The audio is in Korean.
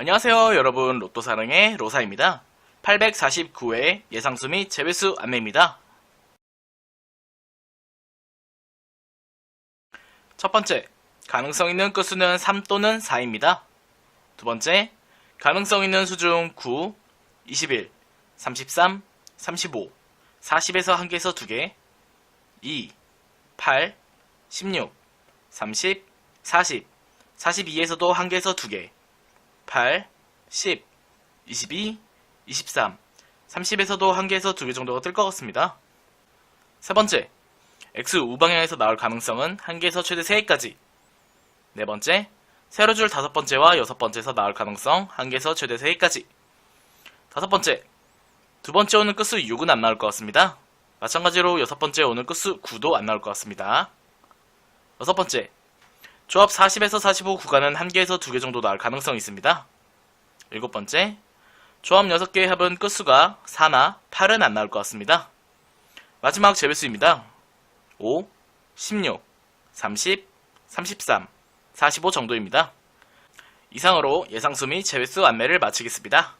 안녕하세요 여러분 로또사랑의 로사입니다. 849회 예상수 및 재배수 안내입니다. 첫 번째, 가능성 있는 끝수는 3 또는 4입니다. 두 번째, 가능성 있는 수중 9, 21, 33, 35, 40에서 1개에서 2개, 2, 8, 16, 30, 40, 42에서도 1개에서 2개, 8, 10, 22, 23, 30에서도 1개에서 2개 정도가 뜰 것 같습니다. 세 번째, X 우방향에서 나올 가능성은 1개에서 최대 3개까지. 네 번째, 세로 줄 다섯 번째와 여섯 번째에서 나올 가능성 1개에서 최대 3개까지. 다섯 번째, 두 번째 오는 끝수 6은 안 나올 것 같습니다. 마찬가지로 여섯 번째 오는 끝수 9도 안 나올 것 같습니다. 여섯 번째, 조합 40에서 45 구간은 1개에서 2개 정도 나올 가능성이 있습니다. 일곱 번째, 조합 6개의 합은 끝수가 4나 8은 안 나올 것 같습니다. 마지막 재배수입니다. 5, 16, 30, 33, 45 정도입니다. 이상으로 예상수 및 재배수 안내를 마치겠습니다.